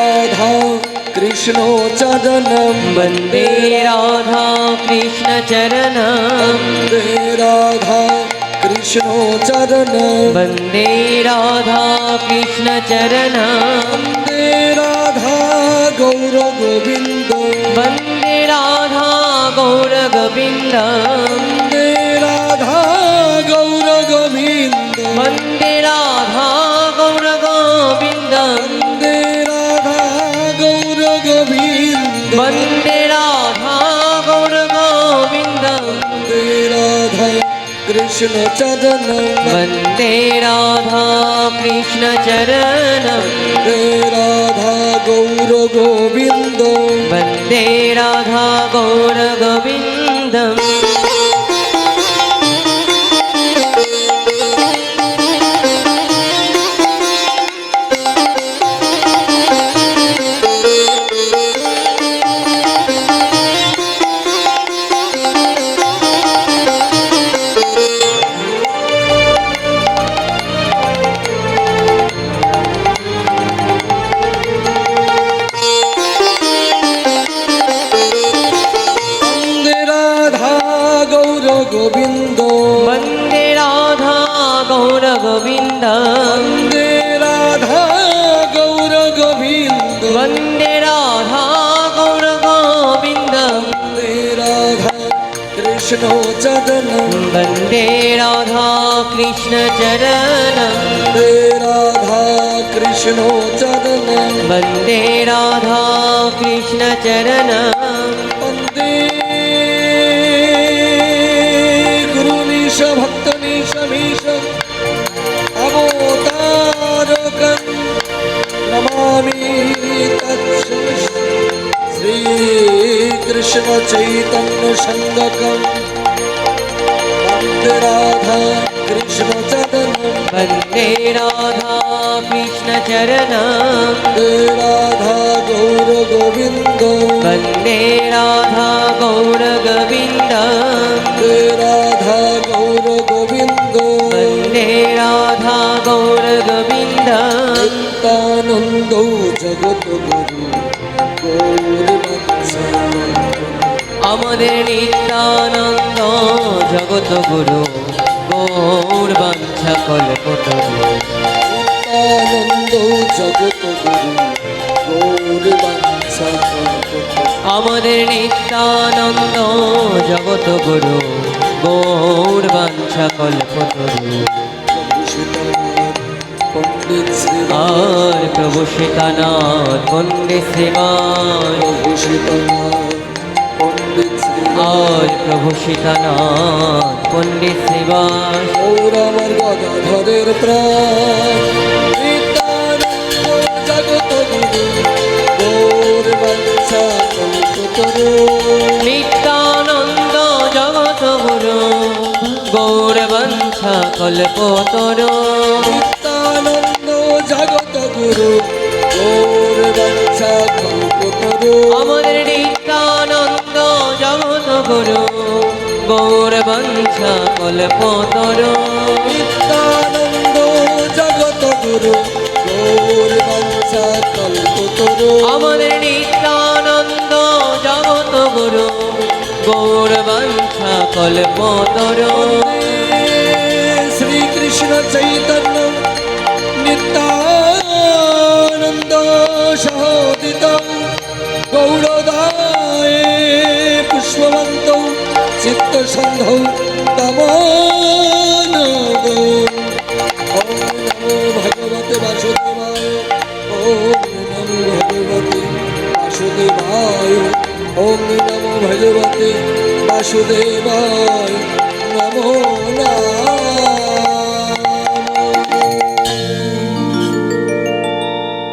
राधा कृष्णो चरणं। वंदे राधा कृष्णचरणं वंदे राधा कृष्णो चरणं। वंदे राधा कृष्णचरणं वंदे राधा गौर गोविन्द वंदे राधा गौर वंदे राधा गौर कृष्ण चरण। वंदे राधा कृष्ण चरण। वंदे राधा गौर गोविन्द वंदे राधा गौर गोविन्दम् गोविन्द वंदे राधा गौर गोविंद। वंदे राधा गोविंद। वंदे राधा गौर गोविंद। वंदे राधा कृष्णो चरण। वंदे राधा कृष्णचरणं वंदे राधा कृष्णो चरण। वंदे राधा कृष्णचरणम् कृष्णचैतन्यसङ्गकम् वन्दे राधा कृष्णचरणं वन्दे राधा कृष्णचरणं राधा गौरगोविन्द वन्दे राधा गौरगोविन्द राधा गौरगोविन्द वन्दे राधा गौरगोविन्द चिन्तानन्दौ जगद्गुरु गौरवत्स আমাদের নিত্যানন্দ জগত গুরু গৌর বাঞ্ছা কল্পতরু নিত্যানন্দ জগত গুরু গৌর বৎসা আমাদের নিত্যানন্দ জগত গুরু গৌর বাঞ্ছা শ্রী আর প্রভু সীতানাথ পণ্ডিত শ্রীমান পণ্ডিত শ্রী আর প্রভু সীতানাথ পণ্ডিত শ্রীবাস। গৌর আমার গদাধরের প্রাণ জগত গুরু গৌর কল্পতরু নিত্যানন্দ জগত গুরু গৌর কল্পতরু। নিত্যানন্দ জগত গুরু গৌর কল্পতরু গৌর বাঞ্ছা কল্পতরু। নিত্যানন্দ জগত গুরু গৌর বৎসা কল্পতরু। আমাদের নিত্যানন্দ জগত গুরু গৌর বাঞ্ছা কল্পতরু। শ্রীকৃষ্ণ চৈতন্য নিত্যানন্দ সহোদিত গৌরদায় চিত্তসন্ধ তম নমো ভগবতে বাসুদেবায় ওম নমো ভগবতে বাসুদেবায় ওম নমো ভগবতে বাসুদেবায়